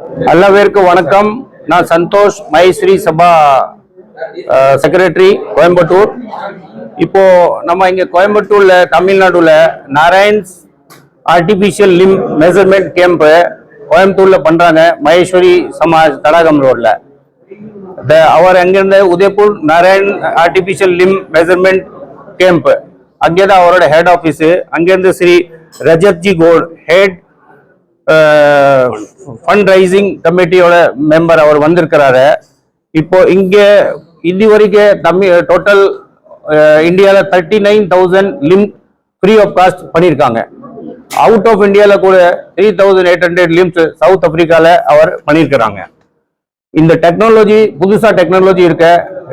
எல்லா பேருக்கும் வணக்கம். நான் சந்தோஷ் மகேஸ்வரி சபா செக்ரட்டரி கோயம்புத்தூர். இப்போ நம்ம இங்க கோயம்புத்தூர்ல தமிழ்நாடுல Narayans artificial limb measurement camp கோயம்புத்தூர்ல பண்றாங்க மகேஸ்வரி சமாஜ் தடாகம் ரோட்ல. த- அவர் அங்கிருந்த Udaipur Narayan artificial limb measurement camp அங்கே தான் அவரோட ஹெட் ஆஃபீஸு அங்கேருந்து ஸ்ரீ ரஜத்ஜி கோல் ஹெட் ஃபண்ட் ரைசிங் கமிட்டியோட மெம்பர் அவர் வந்திருக்கிறாரு. இப்போ இங்கே இது வரைக்கும் தமிழ் டோட்டல் இந்தியாவில் thirty nine thousand limb free of cost பண்ணியிருக்காங்க. அவுட் ஆஃப் இந்தியாவில் கூட three thousand eight hundred limbs south ஆஃப்ரிக்காவில் அவர் பண்ணியிருக்கிறாங்க. இந்த டெக்னாலஜி புதுசாக டெக்னாலஜி இருக்க.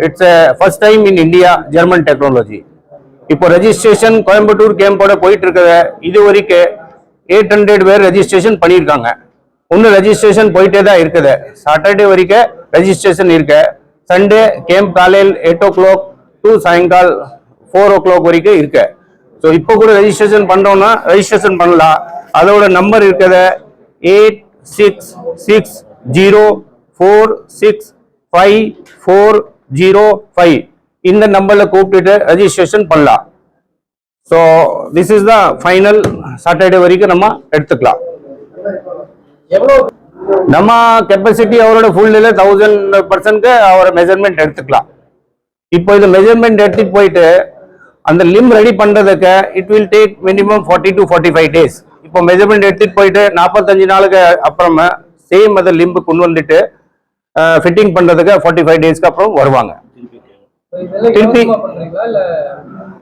It's first time in India German technology இப்போ ரெஜிஸ்ட்ரேஷன் கோயம்புத்தூர் கேம்போட போயிட்டு இருக்கிற இது வரைக்கும் எயிட் ஹண்ட்ரட் பேர் ரெஜிஸ்ட்ரேஷன் பண்ணியிருக்காங்க. இன்னும் ரெஜிஸ்ட்ரேஷன் போயிட்டே தான் இருக்குது. சாட்டர்டே வரைக்கும் ரெஜிஸ்ட்ரேஷன் இருக்கு. சண்டே கேம்ப் காலையில் எயிட் ஓ கிளாக் டு சாயங்கால் ஃபோர் ஓ கிளாக் வரைக்கும் இருக்கு. ஸோ இப்போ கூட ரெஜிஸ்ட்ரேஷன் பண்றோம்னா ரெஜிஸ்ட்ரேஷன் பண்ணலாம். அதோட நம்பர் இருக்குது eight six six zero four six five four zero five இந்த நம்பரில் கூப்பிட்டுட்டு ரெஜிஸ்ட்ரேஷன் பண்ணலாம். So this is the final Saturday வரைக்கும் நம்ம எடுத்துக்கலாம். நம்ம கெப்பாசிட்டி அவரோட ஃபுல் டேல தௌசண்ட் பர்சன்ட்க்கு அவரோட மெஷர்மெண்ட் எடுத்துக்கலாம். இப்போ இது மெஷர்மெண்ட் எடுத்துட்டு போயிட்டு அந்த லிம் ரெடி பண்றதுக்கு it will take minimum forty to forty five days இப்போ மெஷர்மெண்ட் எடுத்துட்டு போயிட்டு நாற்பத்தஞ்சு நாளுக்கு அப்புறமா சேம் அதை லிம்பு கொண்டு வந்துட்டு ஃபிட்டிங் பண்றதுக்கு ஃபார்ட்டி ஃபைவ் டேஸ்க்கு அப்புறம் வருவாங்க. திருப்பி-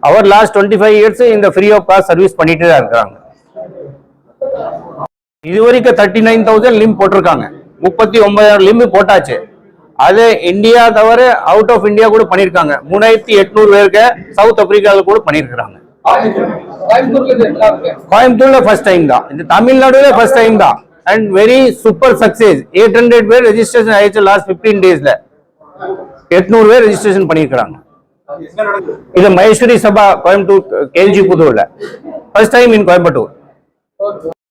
அவர் லாஸ்ட் டுவெண்ட்டி ஃபைவ் இயர்ஸ் இந்த ஃப்ரீ ஆஃப் காஸ்ட் சர்வீஸ் பண்ணிட்டு தான் இருக்கிறாங்க இது வரைக்கும் தேர்ட்டி நைன் தௌசண்ட் லிம் போட்டிருக்காங்க. முப்பத்தி ஒன்பதாயிரம் லிம் போட்டாச்சு. அது இந்தியா தவிர அவுட் ஆஃப் இந்தியா கூட பண்ணியிருக்காங்க மூணாயிரத்தி எட்நூறு பேருக்கு சவுத் ஆப்பிரிக்காவில் கூட பண்ணியிருக்கிறாங்க கோயம்புத்தூர்ல ஃபர்ஸ்ட் டைம் தான். இந்த தமிழ்நாடுல ஃபர்ஸ்ட் டைம் தான். And very super success eight hundred பேர் ரெஜிஸ்ட்ரேஷன் ஆயிடுச்சு லாஸ்ட் பிப்டீன் டேஸ்ல எட்நூறு பேர் ரெஜிஸ்ட்ரேஷன் பண்ணியிருக்கிறாங்க இது Maheshwari Sabha Coimbatore KG புதூர்ல. First time in Coimbatore.